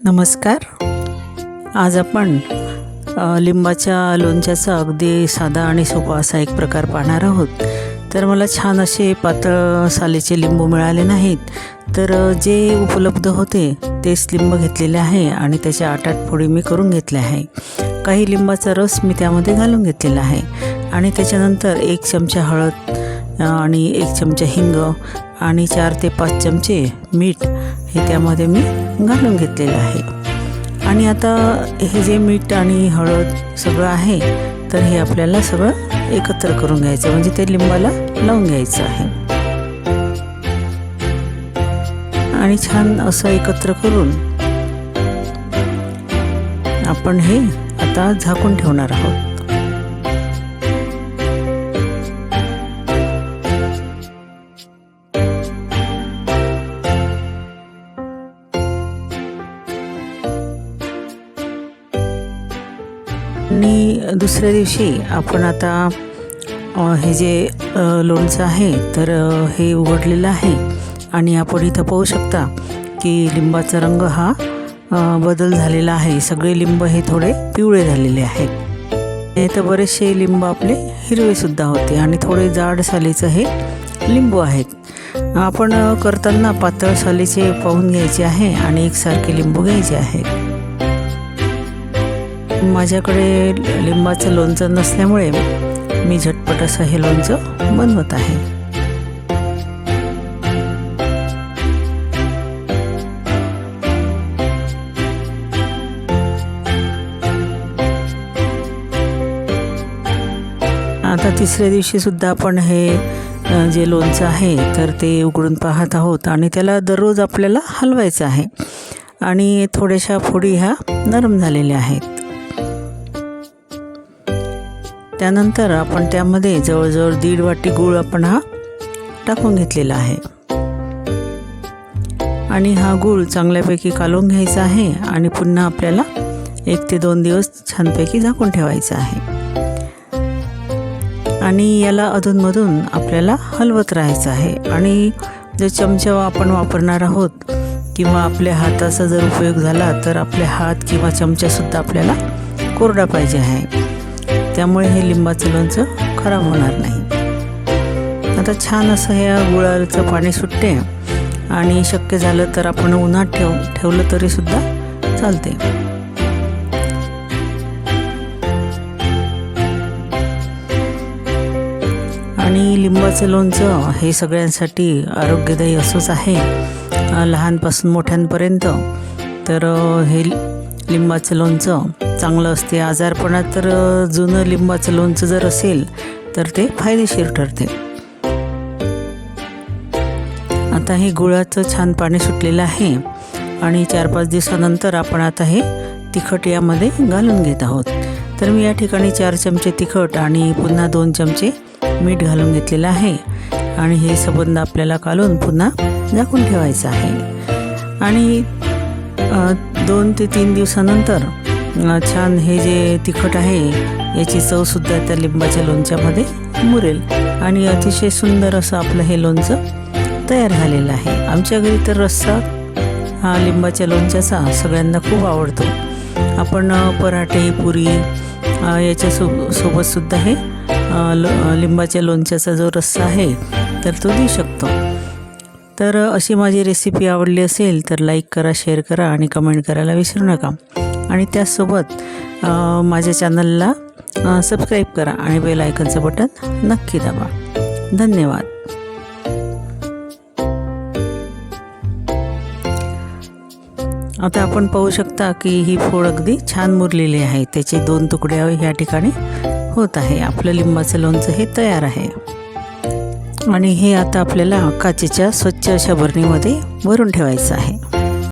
नमस्कार. आज आपण लिंबाच्या लोणच्याचा अगदी साधा आणि सोपा असा एक प्रकार पाहणार आहोत. तर मला छान असे पातळ सालीचे लिंबू मिळाले नाहीत. तर जे उपलब्ध होते तेच लिंब घेतलेले आहे आणि त्याच्या आठ आठ फोडी मी करून घेतल्या आहे. काही लिंबाचा रस मी त्यामध्ये घालून घेतलेला आहे. आणि त्याच्यानंतर एक चमचा हळद आणि एक चमचा हिंग आणि चार ते पाच चमचे मीठ हे त्यामध्ये मी घालून घेतलेलं आहे. आणि आता हे जे मीठ आणि हळद सगळं आहे तर हे आपल्याला सगळं एकत्र करून घ्यायचं म्हणजे ते लिंबाला लावून घ्यायचं आहे. आणि छान असं एकत्र करून आपण हे आता झाकून ठेवणार आहोत. आणि दुसऱ्या दिवशी आपण आता हे जे लोणचं आहे तर हे उघडलेलं आहे. आणि आपण इथं पाहू शकता की लिंबाचा रंग हा बदल झालेला आहे. सगळे लिंब हे थोडे पिवळे झालेले आहेत. हे तर बरेचसे लिंब आपले हिरवेसुद्धा होते आणि थोडे जाड सालीचं हे लिंबू आहेत. आपण करताना पातळ सालीचे पाहून घ्यायचे आहे आणि एकसारखे लिंबू घ्यायचे आहेत. माझ्याकडे लिंबाचं लोणचं नसल्यामुळे मी झटपट असं हे लोणचं बनवत आहे. आता तिसऱ्या दिवशी सुद्धा आपण हे जे लोणचं आहे तर ते उघडून पाहत आहोत आणि त्याला दररोज आपल्याला हलवायचं आहे. आणि थोड्याशा फोडी ह्या नरम झालेल्या आहेत. त्यानंतर आपण त्यामध्ये जवळजवळ दीड वाटी गूळ आपण हा टाकून घेतलेला आहे. आणि हा गूळ चांगल्यापैकी कालवून घ्यायचा आहे आणि पुन्हा आपल्याला एक ते दोन दिवस छानपैकी झाकून ठेवायचं आहे. आणि याला अधूनमधून आपल्याला हलवत राहायचं आहे. आणि जर चमचा आपण वापरणार आहोत किंवा आपल्या हाताचा जर उपयोग झाला तर आपले हात किंवा चमचासुद्धा आपल्याला कोरडा पाहिजे आहे. त्यामुळे हे लिंबाचं लोणचं खराब होणार नाही. आता छान असं ह्या गुळाचं पाणी सुटते आणि शक्य झालं तर आपण उन्हात ठेव ठेवलं तरीसुद्धा चालते आणि लिंबाचं लोणचं हे सगळ्यांसाठी आरोग्यदायी असंच आहे. लहानपासून मोठ्यांपर्यंत. तर हे लिंबाचं लोणचं चांगलं असते. आजारपणात तर जुनं लिंबाचं लोणचं जर असेल तर ते फायदेशीर ठरते. आता हे गुळाचं छान पाणी सुटलेलं आहे आणि चार पाच दिवसानंतर आपण आता हे तिखट यामध्ये घालून घेत आहोत. तर मी या ठिकाणी चार चमचे तिखट आणि पुन्हा दोन चमचे मीठ घालून घेतलेलं आहे आणि हे सबंध आपल्याला कालून पुन्हा झाकून ठेवायचं आहे. आणि दोन ते तीन दिवसानंतर छान हे जे तिखट आहे याची चवसुद्धा त्या लिंबाच्या लोणच्यामध्ये मुरेल. आणि अतिशय सुंदर असं आपलं हे लोणचं तयार झालेलं आहे. आमच्या घरी तर रस्सा हा लिंबाच्या लोणच्याचा सगळ्यांना खूप आवडतो. आपण पराठे पुरी याच्यासो याच्या सो सोबतसुद्धा हे लो लिंबाच्या लोणच्याचा जो रस्सा आहे तर तो देऊ शकतो. तर अशी माझी रेसिपी आवडली असेल तर लाईक करा शेअर करा आणि कमेंट करायला विसरू नका. आणि त्यासोबत माझ्या चॅनलला सबस्क्राईब करा आणि बेल आयकनचं बटन नक्की दाबा. धन्यवाद. आता आपण पाहू शकता की ही फोड अगदी छान मुरलेली आहे. त्याचे दोन तुकडे ह्या ठिकाणी होत आहे. आपलं लिंबाचं लोणचं हे तयार आहे. आणि हे आता आपल्याला काचेच्या स्वच्छ अशा बरणीमध्ये भरून ठेवायचं आहे.